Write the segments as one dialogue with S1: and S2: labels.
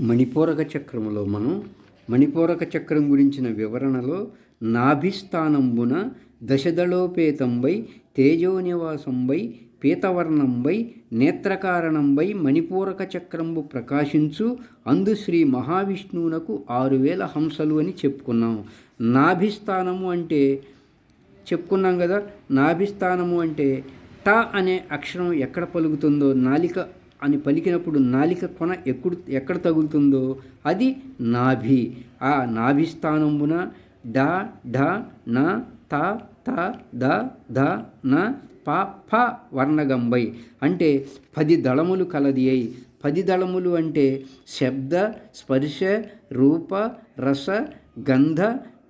S1: మణిపూరక చక్రములో మనం మణిపూరక చక్రం గురించిన వివరణలో నాభిస్థానంబున దశదళోపేతంబై తేజోనివాసంబై పీతవర్ణంబై నేత్రకారణంబై మణిపూరక చక్రంబు ప్రకాశించు. అందు శ్రీ మహావిష్ణువునకు ఆరు వేల హంసలు అని చెప్పుకున్నాం. నాభిస్థానము అంటే చెప్పుకున్నాం కదా. నాభిస్థానము అంటే ట అనే అక్షరం ఎక్కడ పలుకుతుందో నాలిక అని పలికినప్పుడు నాలిక కొన ఎప్పుడు ఎక్కడ తగులుతుందో అది నాభి. ఆ నాభిస్థానమున డ ఢ న త త ద ధ న ప ఫ వర్ణగంబై అంటే పది దళములు కలది అయి పది దళములు అంటే శబ్ద స్పర్శ రూప రస గంధ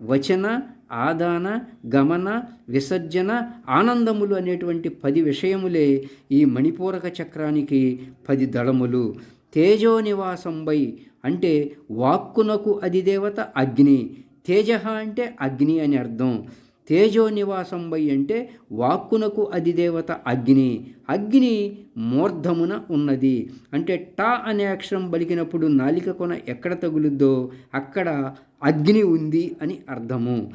S1: వచన ఆదాన గమన విసర్జన ఆనందములు అనేటువంటి పది విషయములే ఈ మణిపూరక చక్రానికి పది దళములు. తేజో నివాసంబై అంటే వాక్కునకు అధిదేవత అగ్ని. తేజ అంటే అగ్ని అని అర్థం. తేజోనివాసంబై అంటే వాక్కునకు అధిదేవత అగ్ని. అగ్ని మూర్ధమున ఉన్నది. అంటే టా అనే అక్షరం పలికినప్పుడు నాలిక కొన ఎక్కడ తగులుద్దో అక్కడ అగ్ని ఉంది అని అర్థము.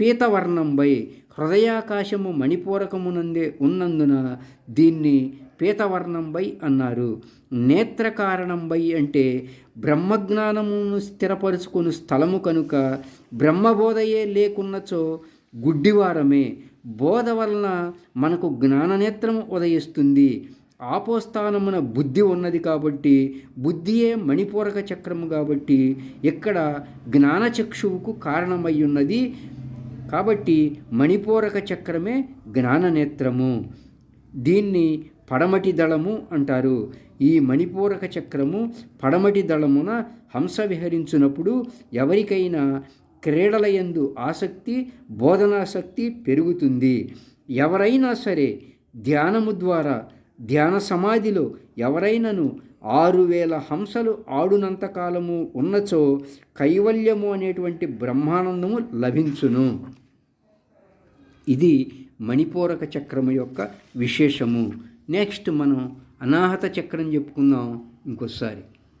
S1: పీతవర్ణంబై హృదయాకాశము మణిపూరకమునందే ఉన్నందున దీన్ని పీతవర్ణంబై అన్నారు. నేత్రకారణంబై అంటే బ్రహ్మజ్ఞానమును స్థిరపరుచుకుని స్థలము కనుక బ్రహ్మబోధయే లేకున్నచో గుడ్డివారమే. బోధ వలన మనకు జ్ఞాననేత్రం ఉదయిస్తుంది. ఆపోస్థానమున బుద్ధి ఉన్నది కాబట్టి బుద్ధియే మణిపూరక చక్రము కాబట్టి ఇక్కడ జ్ఞానచక్షువుకు కారణమై ఉన్నది కాబట్టి మణిపూరక చక్రమే జ్ఞాననేత్రము. దీన్ని పడమటి దళము అంటారు. ఈ మణిపూరక చక్రము పడమటి దళమున హంస విహరించినప్పుడు ఎవరికైనా క్రీడలయందు ఆసక్తి బోధనాసక్తి పెరుగుతుంది. ఎవరైనా సరే ధ్యానము ద్వారా ధ్యాన సమాధిలో ఎవరైనాను ఆరు వేల హంసలు ఆడునంతకాలము ఉన్నచో కైవల్యము అనేటువంటి బ్రహ్మానందము లభించును. ఇది మణిపూరక చక్రము యొక్క విశేషము. నెక్స్ట్ మనం అనాహత చక్రం చెప్పుకుందాం ఇంకోసారి